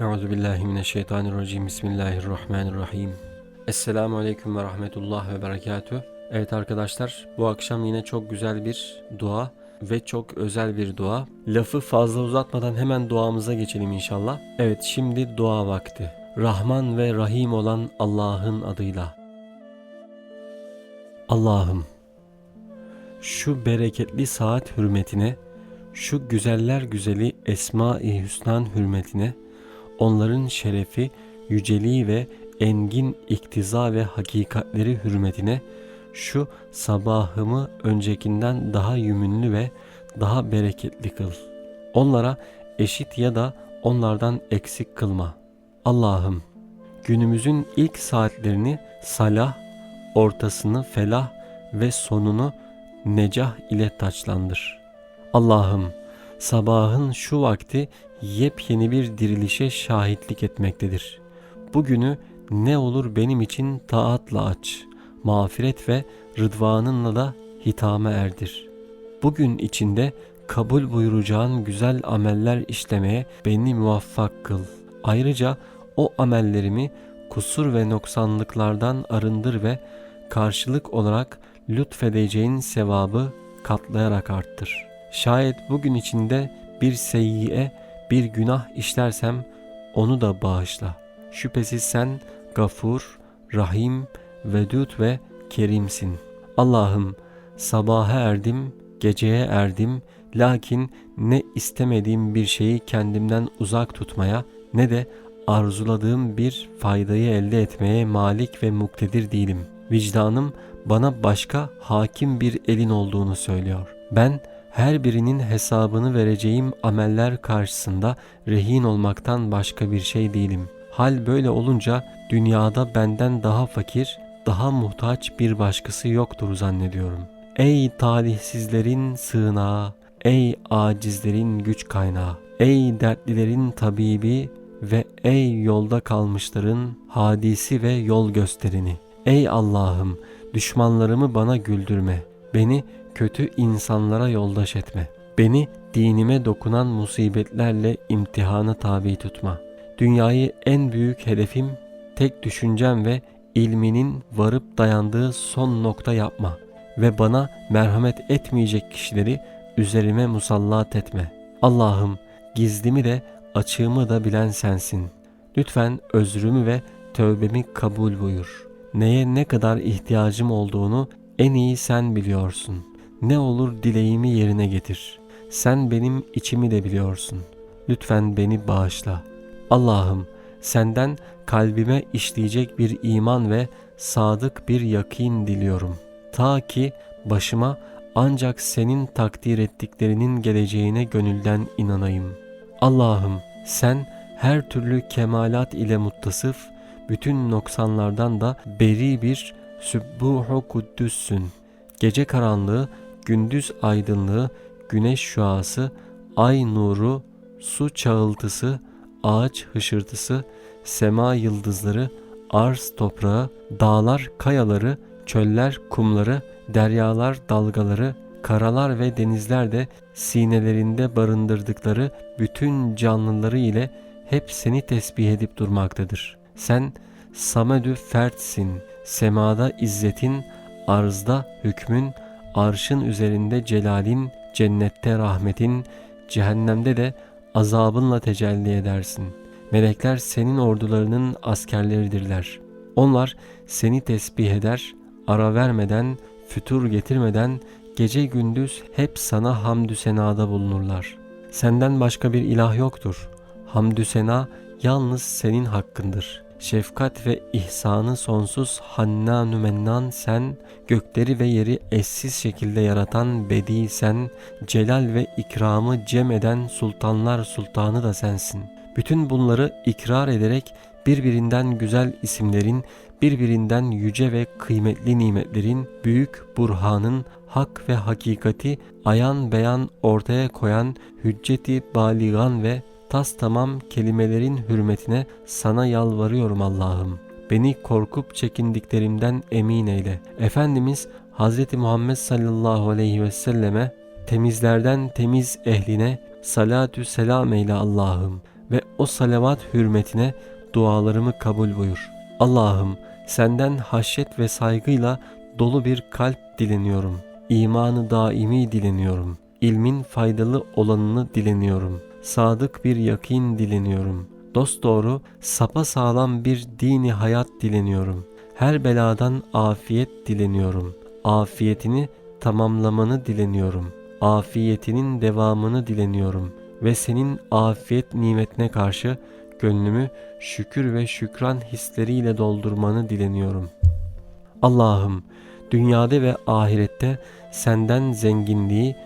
Euzu billahi mineşşeytanirracim. Bismillahirrahmanirrahim. Esselamu aleyküm ve rahmetullah ve berekatüh. Evet arkadaşlar bu akşam yine çok güzel bir dua ve çok özel bir dua. Lafı fazla uzatmadan hemen duamıza geçelim inşallah. Evet şimdi dua vakti. Rahman ve Rahim olan Allah'ın adıyla. Allah'ım şu bereketli saat hürmetine, şu güzeller güzeli Esma-i Hüsnan hürmetine, onların şerefi, yüceliği ve engin iktiza ve hakikatleri hürmetine, şu sabahımı öncekinden daha yümünlü ve daha bereketli kıl. Onlara eşit ya da onlardan eksik kılma. Allah'ım, günümüzün ilk saatlerini salah, ortasını felah ve sonunu necah ile taçlandır. Allah'ım sabahın şu vakti yepyeni bir dirilişe şahitlik etmektedir. Bugünü ne olur benim için taatla aç, mağfiret ve rıdvanınla da hitame erdir. Bugün içinde kabul buyuracağın güzel ameller işlemeye beni muvaffak kıl. Ayrıca o amellerimi kusur ve noksanlıklardan arındır ve karşılık olarak lütfedeceğin sevabı katlayarak arttır. Şayet bugün içinde bir seyyiye, bir günah işlersem onu da bağışla. Şüphesiz sen gafur, rahim, vedud ve kerimsin. Allah'ım sabaha erdim, geceye erdim, lakin ne istemediğim bir şeyi kendimden uzak tutmaya ne de arzuladığım bir faydayı elde etmeye malik ve muktedir değilim. Vicdanım bana başka hakim bir elin olduğunu söylüyor. Ben her birinin hesabını vereceğim ameller karşısında rehin olmaktan başka bir şey değilim. Hal böyle olunca dünyada benden daha fakir, daha muhtaç bir başkası yoktur zannediyorum. Ey talihsizlerin sığınağı, ey acizlerin güç kaynağı, ey dertlilerin tabibi ve ey yolda kalmışların hadisi ve yol gösterini. Ey Allah'ım düşmanlarımı bana güldürme. Beni kötü insanlara yoldaş etme. Beni dinime dokunan musibetlerle imtihana tabi tutma. Dünyayı en büyük hedefim, tek düşüncem ve ilminin varıp dayandığı son nokta yapma ve bana merhamet etmeyecek kişileri üzerime musallat etme. Allah'ım gizlimi de açığımı da bilen sensin. Lütfen özrümü ve tövbemi kabul buyur. Neye ne kadar ihtiyacım olduğunu en iyi sen biliyorsun. Ne olur dileğimi yerine getir. Sen benim içimi de biliyorsun. Lütfen beni bağışla. Allah'ım senden kalbime işleyecek bir iman ve sadık bir yakin diliyorum. Ta ki başıma ancak senin takdir ettiklerinin geleceğine gönülden inanayım. Allah'ım sen her türlü kemalat ile muttasıf, bütün noksanlardan da beri bir sübbuhu kuddüssün. Gece karanlığı, gündüz aydınlığı, güneş şuası, ay nuru, su çağıltısı, ağaç hışırtısı, sema yıldızları, arz toprağı, dağlar kayaları, çöller kumları, deryalar dalgaları, karalar ve denizler de sinelerinde barındırdıkları bütün canlıları ile hep seni tesbih edip durmaktadır. Sen Samedü fertsin, semada izzetin, arzda hükmün, arşın üzerinde celalin, cennette rahmetin, cehennemde de azabınla tecelli edersin. Melekler senin ordularının askerleridirler. Onlar seni tesbih eder, ara vermeden, fütur getirmeden, gece gündüz hep sana hamdü senada bulunurlar. Senden başka bir ilah yoktur. Hamdü sena yalnız senin hakkındır. Şefkat ve ihsanı sonsuz Hannanu Mennan sen, gökleri ve yeri eşsiz şekilde yaratan Bedi sen, celal ve ikramı cem eden sultanlar sultanı da sensin. Bütün bunları ikrar ederek birbirinden güzel isimlerin, birbirinden yüce ve kıymetli nimetlerin, büyük burhanın, hak ve hakikati ayan beyan ortaya koyan hücceti baligan ve tas tamam kelimelerin hürmetine sana yalvarıyorum Allah'ım. Beni korkup çekindiklerimden emin eyle. Efendimiz Hz. Muhammed sallallahu aleyhi ve selleme temizlerden temiz ehline salatü selam eyle Allah'ım. ve o salavat hürmetine dualarımı kabul buyur. Allah'ım senden haşyet ve saygıyla dolu bir kalp dileniyorum. İmanı daimi dileniyorum. İlmin faydalı olanını dileniyorum. Sadık bir yakin dileniyorum. Dosdoğru sapa sağlam bir dini hayat dileniyorum. Her beladan afiyet dileniyorum. Afiyetini tamamlamanı dileniyorum. Afiyetinin devamını dileniyorum ve senin afiyet nimetine karşı gönlümü şükür ve şükran hisleriyle doldurmanı dileniyorum. Allah'ım dünyada ve ahirette senden zenginliği,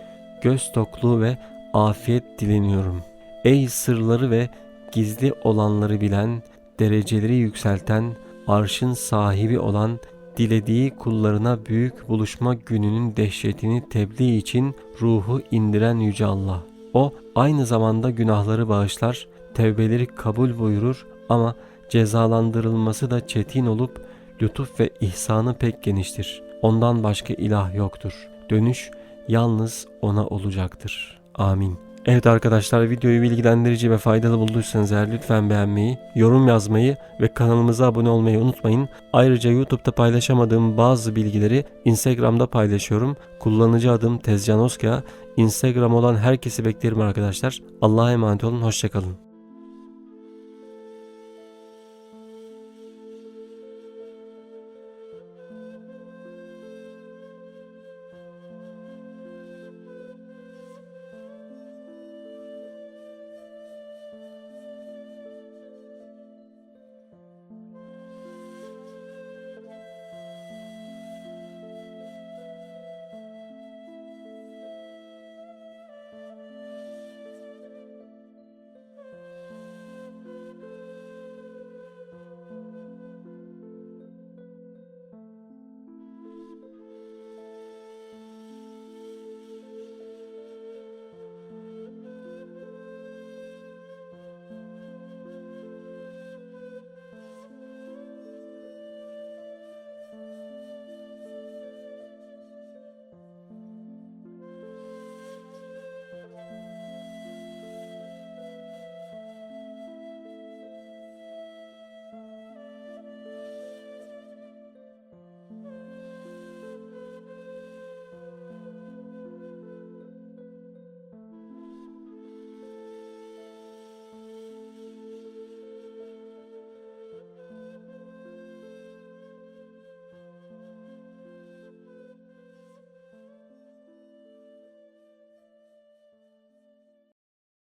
göz tokluğu ve afiyet dileniyorum. Ey sırları ve gizli olanları bilen, dereceleri yükselten, arşın sahibi olan, dilediği kullarına büyük buluşma gününün dehşetini tebliğ için ruhu indiren Yüce Allah. O aynı zamanda günahları bağışlar, tevbeleri kabul buyurur ama cezalandırılması da çetin olup lütuf ve ihsanı pek geniştir. Ondan başka ilah yoktur. Dönüş yalnız ona olacaktır. Amin. Evet arkadaşlar videoyu bilgilendirici ve faydalı bulduysanız eğer lütfen beğenmeyi, yorum yazmayı ve kanalımıza abone olmayı unutmayın. Ayrıca YouTube'da paylaşamadığım bazı bilgileri Instagram'da paylaşıyorum. Kullanıcı adım Tezcan Oskaya. Instagram olan herkesi beklerim arkadaşlar. Allah'a emanet olun, hoşçakalın.